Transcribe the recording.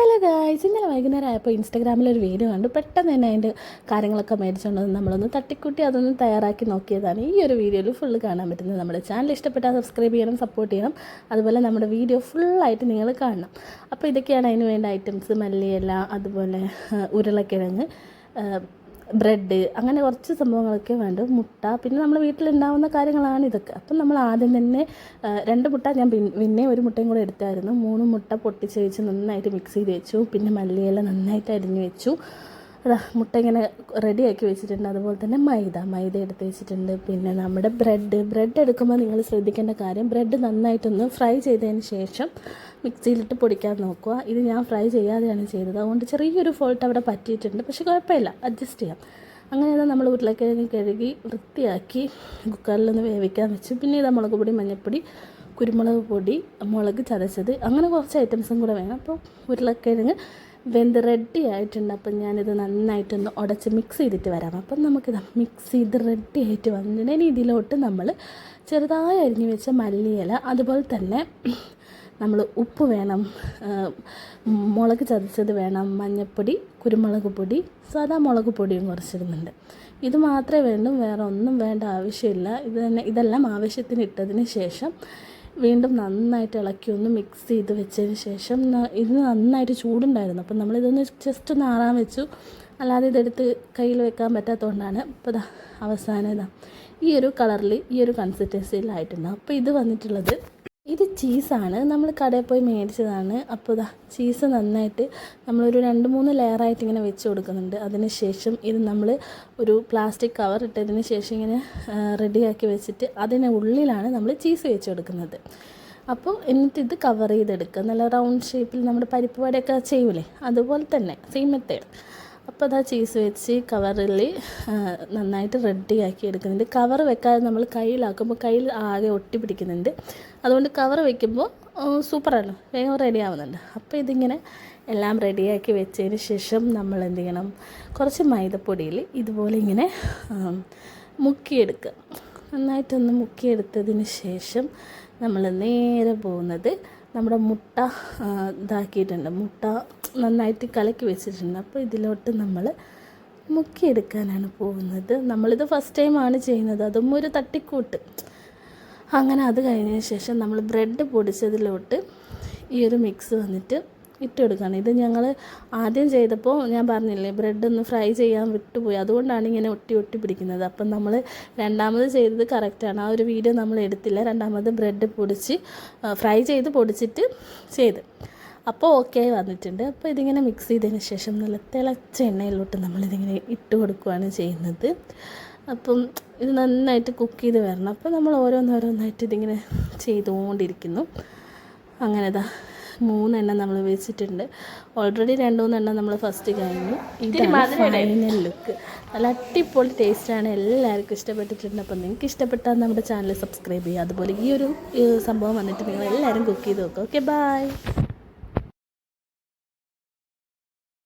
Hello guys ഇന്നലെ വൈകുന്നേരം ആയപ്പോൾ ഇൻസ്റ്റാഗ്രാമിൽ ഒരു വീഡിയോ കണ്ടു. പെട്ടെന്ന് തന്നെ അതിന്റെ കാര്യങ്ങളൊക്കെ മേടിച്ചുകൊണ്ട് നമ്മളൊന്ന് തട്ടിക്കൂട്ടി അതൊന്ന് തയ്യാറാക്കി നോക്കിയതാണ്. ഈ ഒരു വീഡിയോയിൽ ഫുള്ള് കാണാൻ പറ്റുന്നത് നമ്മുടെ ചാനൽ ഇഷ്ടപ്പെട്ടാൽ സബ്സ്ക്രൈബ് ചെയ്യണം സപ്പോർട്ട് ചെയ്യണം. അതുപോലെ നമ്മുടെ വീഡിയോ ഫുള്ളായിട്ട് നിങ്ങൾ കാണണം. അപ്പോൾ ഇതൊക്കെയാണ് അതിന് വേണ്ട ഐറ്റംസ് മല്ലിയില അതുപോലെ ഉരുളക്കിഴങ്ങ് ബ്രെഡ് അങ്ങനെ കുറച്ച് സംഭവങ്ങളൊക്കെ വേണ്ട. മുട്ട പിന്നെ നമ്മൾ വീട്ടിലുണ്ടാവുന്ന കാര്യങ്ങളാണ് ഇതൊക്കെ. അപ്പം നമ്മൾ ആദ്യം തന്നെ രണ്ട് മുട്ട ഞാൻ പിന്നെ ഒരു മുട്ടയും കൂടെ എടുത്തായിരുന്നു. മൂന്ന് മുട്ട പൊട്ടിച്ച് വെച്ച് നന്നായിട്ട് മിക്സ് ചെയ്ത് വെച്ചു. പിന്നെ മല്ലിയില നന്നായിട്ട് അരിഞ്ഞ് വെച്ചു. മുട്ട ഇങ്ങനെ റെഡിയാക്കി വെച്ചിട്ടുണ്ട്. അതുപോലെ തന്നെ മൈദ. മൈദ എടുത്ത് വെച്ചിട്ടുണ്ട്. പിന്നെ നമ്മുടെ ബ്രെഡ്. ബ്രെഡ് എടുക്കുമ്പോൾ നിങ്ങൾ ശ്രദ്ധിക്കേണ്ട കാര്യം ബ്രെഡ് നന്നായിട്ടൊന്ന് ഫ്രൈ ചെയ്തതിന് ശേഷം മിക്സിയിലിട്ട് പൊടിക്കാൻ നോക്കുക. ഇത് ഞാൻ ഫ്രൈ ചെയ്യാതെയാണ് ചെയ്തത്. അതുകൊണ്ട് ചെറിയൊരു ഫോൾട്ട് അവിടെ പറ്റിയിട്ടുണ്ട്. പക്ഷേ കുഴപ്പമില്ല. അഡ്ജസ്റ്റ് ചെയ്യാം. അങ്ങനെ നമ്മൾ ഉരുളക്കിഴങ്ങ് കഴുകി വൃത്തിയാക്കി കുക്കറിലൊന്ന് വേവിക്കാൻ വെച്ചു. പിന്നെ ഇതാ മുളക് പൊടി മഞ്ഞൾപ്പൊടി കുരുമുളക് പൊടി മുളക് ചതച്ചത് അങ്ങനെ കുറച്ച് ഐറ്റംസും കൂടെ വേണം. അപ്പോൾ ഉരുളക്കിഴങ്ങ് വെന്ത് റെഡി ആയിട്ടുണ്ട്. അപ്പം ഞാനിത് നന്നായിട്ടൊന്ന് ഉടച്ച് മിക്സ് ചെയ്തിട്ട് വരാം. അപ്പം നമുക്കിത് മിക്സ് ചെയ്ത് റെഡി ആയിട്ട് വന്നിട്ടുണ്ടെങ്കിൽ ഇതിലോട്ട് നമ്മൾ ചെറുതായി അരിഞ്ഞു വെച്ച മല്ലിയില അതുപോലെ തന്നെ നമ്മൾ ഉപ്പ് വേണം മുളക് ചതച്ചത് വേണം മഞ്ഞൾപ്പൊടി കുരുമുളക് പൊടി സാധാ മുളക് പൊടിയും കുറച്ചിടുന്നുണ്ട്. ഇത് മാത്രമേ വേണ്ടൂ വേറെ ഒന്നും വേണ്ട ആവശ്യമില്ല. ഇത് തന്നെ ഇതെല്ലാം ആവശ്യത്തിന് ഇട്ടതിന് ശേഷം വീണ്ടും നന്നായിട്ട് ഇളക്കി ഒന്ന് മിക്സ് ചെയ്ത് വെച്ചതിന് ശേഷം ഇത് നന്നായിട്ട് ചൂടുണ്ടായിരുന്നു. അപ്പം നമ്മളിതൊന്ന് ജസ്റ്റ് ഒന്ന് ആറാൻ വെച്ചു. അല്ലാതെ ഇതെടുത്ത് കയ്യിൽ വെക്കാൻ പറ്റാത്തതുകൊണ്ടാണ് ഇപ്പോൾ അവസാനം ഇതാ ഈ ഒരു കളറിൽ ഈ ഒരു കൺസിസ്റ്റൻസിയിലായിട്ടുണ്ടാവും അപ്പോൾ ഇത് വന്നിട്ടുള്ളത് ഇത് ചീസാണ്. നമ്മൾ കടയിൽ പോയി മേടിച്ചതാണ്. അപ്പോൾ ഇതാ ചീസ് നന്നായിട്ട് നമ്മളൊരു രണ്ട് മൂന്ന് ലെയറായിട്ട് ഇങ്ങനെ വെച്ച് കൊടുക്കുന്നുണ്ട്. അതിന് ശേഷം ഇത് നമ്മൾ ഒരു പ്ലാസ്റ്റിക് കവർ ഇട്ടതിന് ശേഷം ഇങ്ങനെ റെഡിയാക്കി വെച്ചിട്ട് അതിന് ഉള്ളിലാണ് നമ്മൾ ചീസ് വെച്ച് കൊടുക്കുന്നത്. അപ്പോൾ എന്നിട്ട് ഇത് കവർ ചെയ്തെടുക്കുക. നല്ല റൗണ്ട് ഷേപ്പിൽ നമ്മുടെ പരിപ്പ് വടയൊക്കെ ചെയ്യൂലേ അതുപോലെ തന്നെ സെയിം മെത്തേഡ് അപ്പോൾ അത് ആ ചീസ് വെച്ച് കവറിൽ നന്നായിട്ട് റെഡി ആക്കി എടുക്കുന്നുണ്ട്. കവർ വെക്കാതെ നമ്മൾ കയ്യിലാക്കുമ്പോൾ കയ്യിൽ ആകെ ഒട്ടി പിടിക്കുന്നുണ്ട്. അതുകൊണ്ട് കവർ വെക്കുമ്പോൾ സൂപ്പറാണ് വേഗം റെഡി ആവുന്നുണ്ട്. അപ്പോൾ ഇതിങ്ങനെ എല്ലാം റെഡിയാക്കി വെച്ചതിന് ശേഷം നമ്മൾ എന്ത് ചെയ്യണം? കുറച്ച് മൈദപ്പൊടിയിൽ ഇതുപോലെ ഇങ്ങനെ മുക്കിയെടുക്കുക. നന്നായിട്ടൊന്ന് മുക്കിയെടുത്തതിന് ശേഷം നമ്മൾ നേരെ പോകുന്നത് നമ്മുടെ മുട്ട ഇതാക്കിയിട്ടുണ്ട്. മുട്ട നന്നായിട്ട് കലക്കി വെച്ചിട്ടുണ്ട്. അപ്പോൾ ഇതിലോട്ട് നമ്മൾ മുക്കിയെടുക്കാനാണ് പോകുന്നത്. നമ്മളിത് ഫസ്റ്റ് ടൈമാണ് ചെയ്യുന്നത്. അതും ഒരു തട്ടിക്കൂട്ട്. അങ്ങനെ അത് കഴിഞ്ഞതിന് ശേഷം നമ്മൾ ബ്രെഡ് പൊടിച്ചതിലോട്ട് ഈ ഒരു മിക്സ് വന്നിട്ട് ഇട്ട് കൊടുക്കുകയാണ് ഇത് ഞങ്ങൾ ആദ്യം ചെയ്തപ്പോൾ ഞാൻ പറഞ്ഞില്ലേ ബ്രെഡ് ഒന്ന് ഫ്രൈ ചെയ്യാൻ വിട്ടുപോയി. അതുകൊണ്ടാണ് ഇങ്ങനെ ഒട്ടി ഒട്ടി പിടിക്കുന്നത്. അപ്പം നമ്മൾ രണ്ടാമത് ചെയ്തത് കറക്റ്റാണ് ആ ഒരു വീഡിയോ നമ്മൾ എടുത്തില്ല. രണ്ടാമത് ബ്രെഡ് പൊടിച്ച് ഫ്രൈ ചെയ്ത് പൊടിച്ചിട്ട് ചെയ്ത്. അപ്പോൾ ഓക്കെ വന്നിട്ടുണ്ട്. അപ്പോൾ ഇതിങ്ങനെ മിക്സ് ചെയ്തതിന് ശേഷം നല്ല തിളച്ച എണ്ണയിലോട്ട് നമ്മളിതിങ്ങനെ ഇട്ട് കൊടുക്കുകയാണ് ചെയ്യുന്നത്. അപ്പം ഇത് നന്നായിട്ട് കുക്ക് ചെയ്ത് വരണം. അപ്പോൾ നമ്മൾ ഓരോന്നോരോന്നായിട്ട് ഇതിങ്ങനെ ചെയ്തുകൊണ്ടിരിക്കുന്നു. അങ്ങനെ ഇതാ മൂന്നെണ്ണം നമ്മൾ വെച്ചിട്ടുണ്ട്. ഓൾറെഡി രണ്ട് മൂന്നെണ്ണം നമ്മൾ ഫസ്റ്റ് കഴിഞ്ഞു. ഇതാണ് ഫൈനൽ ലുക്ക് നല്ല അടിപൊളി ടേസ്റ്റാണ് എല്ലാവർക്കും ഇഷ്ടപ്പെട്ടിട്ടുണ്ട്. അപ്പം നിങ്ങൾക്ക് ഇഷ്ടപ്പെട്ടാൽ നമ്മുടെ ചാനൽ സബ്സ്ക്രൈബ് ചെയ്യുക. അതുപോലെ ഈ ഒരു സംഭവം വന്നിട്ട് നിങ്ങൾ എല്ലാവരും കുക്ക് ചെയ്ത് നോക്കുക ഓക്കെ ബൈ